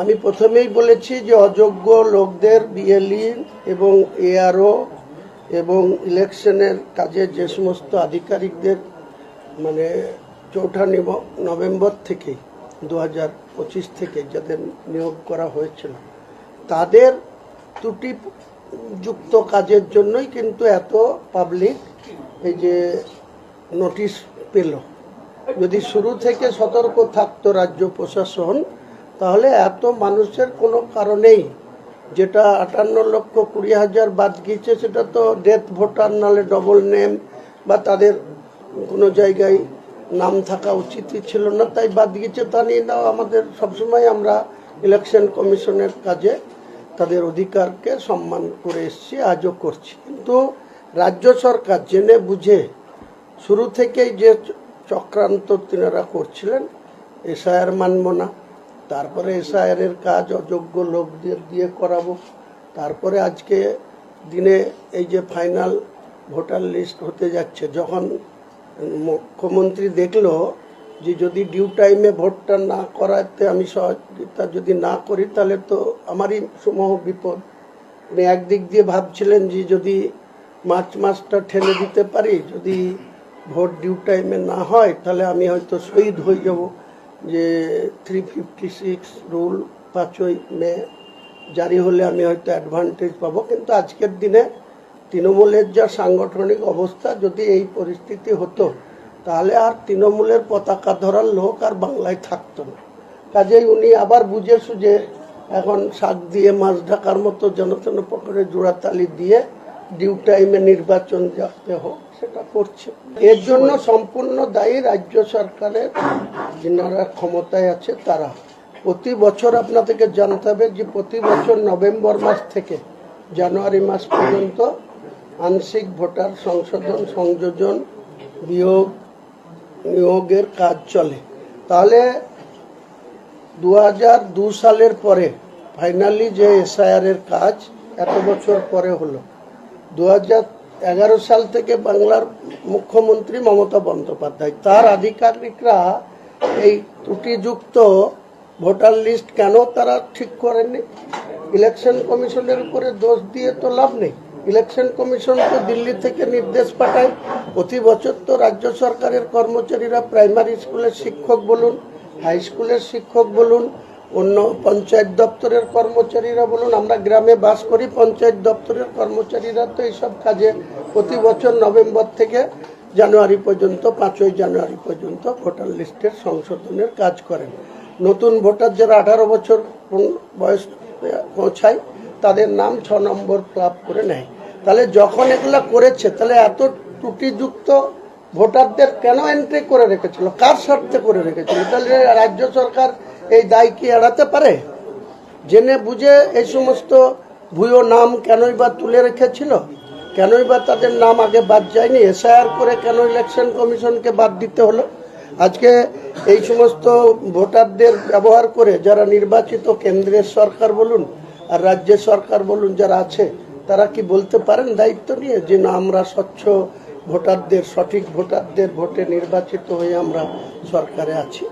আমি প্রথমেই বলেছি যে অযোগ্য লোকদের বিএলই এবং এআরও এবং ইলেকশনের কাজে যে সমস্ত আধিকারিকদের মানে চৌঠা নভেম্বর থেকে দু হাজার পঁচিশ থেকে যাদের নিয়োগ করা হয়েছিল, তাদের ত্রুটি যুক্ত কাজের জন্যই কিন্তু এত পাবলিক এই যে নোটিশ পেল। যদি শুরু থেকে সতর্ক থাকতো রাজ্য প্রশাসন তাহলে এত মানুষের কোনো কারণেই যেটা আটান্ন লক্ষ কুড়ি হাজার বাদ গিয়েছে, সেটা তো ডেথ ভোটার নালে ডবল নেম বা তাদের কোনো জায়গায় নাম থাকা উচিতই ছিল না, তাই বাদ গিয়েছে। তা নিয়ে নাও আমাদের সবসময় আমরা ইলেকশন কমিশনের কাজে তাদের অধিকারকে সম্মান করে এসছি, আজও করছি। কিন্তু রাজ্য সরকার জেনে বুঝে শুরু থেকেই যে চক্রান্ত তিনারা করছিলেন এসআইআর মানব না। তারপরে এসআইআর এর কাজ অযোগ্য লোকদের দিয়ে করাবো। তারপরে আজকে দিনে এই যে ফাইনাল ভোটার লিস্ট হতে যাচ্ছে, যখন মুখ্যমন্ত্রী দেখল যে যদি ডিউ টাইমে ভোটটা না করাতে আমি সহযোগিতা যদি না করি, তাহলে তো আমারই সমূহ বিপদ। উনি একদিক দিয়ে ভাবছিলেন যে যদি মার্চ মাসটা ঠেলে দিতে পারি, যদি ভোট ডিউ টাইমে না হয়, তাহলে আমি হয়তো শহীদ হয়ে যাব। যে থ্রি ফিফটি সিক্স রুল পাঁচই মে, জারি হলে আমি হয়তো অ্যাডভান্টেজ পাবো। কিন্তু আজকের দিনে তৃণমূলের যা সাংগঠনিক অবস্থা, যদি এই পরিস্থিতি হতো, তাহলে আর তৃণমূলের পতাকা ধরার লোক আর বাংলায় থাকতো না। কাজেই উনি আবার বুঝে সুঝে এখন শাক দিয়ে, মাছ ঢাকার মতো জনতন পকড়ে জোড়াতালি দিয়ে ডিউ টাইমে নির্বাচন যাতে হোক, সেটা করছে। এর জন্য সম্পূর্ণ দায়ী রাজ্য সরকারের যারা ক্ষমতায় আছে তারা। প্রতি বছর আপনাদেরকে জানতে হবে যে প্রতি বছর নভেম্বর মাস থেকে জানুয়ারি মাস পর্যন্ত আংশিক ভোটার সংশোধন, সংযোজন, বিয়োগ, নিয়োগের কাজ চলে। তাহলে দু সালের পরে ফাইনালি যে এসআইআর এর কাজ এত বছর পরে হলো। দু এগারো সাল থেকে বাংলার মুখ্যমন্ত্রী মমতা বন্দ্যোপাধ্যায়, তার আধিকারিকরা এই ত্রুটিযুক্ত ভোটার লিস্ট কেন তারা ঠিক করেননি ইলেকশন কমিশনের উপরে দোষ দিয়ে তো লাভ নেই। ইলেকশন কমিশন তো দিল্লি থেকে নির্দেশ পাঠায়। প্রতি বছর তো রাজ্য সরকারের কর্মচারীরা প্রাইমারি স্কুলের শিক্ষক বলুন, হাই স্কুলের শিক্ষক বলুন, অন্য পঞ্চায়েত দপ্তরের কর্মচারীরা বলুন, আমরা গ্রামে বাস করি, পঞ্চায়েত দপ্তরের কর্মচারীরা তো এইসব কাজে প্রতি বছর নভেম্বর থেকে জানুয়ারি পর্যন্ত, পাঁচই জানুয়ারি পর্যন্ত ভোটার লিস্টের সংশোধনের কাজ করেন। নতুন ভোটার যারা আঠারো বছর বয়স পৌঁছায়, তাদের নাম ছ নম্বর ক্লাব করে নেয়। তাহলে যখন এগুলো করেছে, তাহলে এত ত্রুটিযুক্ত ভোটারদের কেন এন্ট্রি করে রেখেছিল? কার স্বার্থে করে রেখেছিল? তাহলে রাজ্য সরকার এই দায় কি এড়াতে পারে? জেনে বুঝে এই সমস্ত ভুয়ো নাম কেনই বা তুলে রেখেছিল? কেনই বা তাদের নাম আগে বাদ যায়নি? এসআইআর করে কেন ইলেকশন কমিশনকে বাদ দিতে হলো? আজকে এই সমস্ত ভোটারদের ব্যবহার করে যারা নির্বাচিত কেন্দ্রের সরকার বলুন আর রাজ্যের সরকার বলুন যারা আছে, তারা কি বলতে পারেন দায়িত্ব নিয়ে যে না, আমরা স্বচ্ছ ভোটারদের, সঠিক ভোটারদের ভোটে নির্বাচিত হয়ে আমরা সরকারে আছি?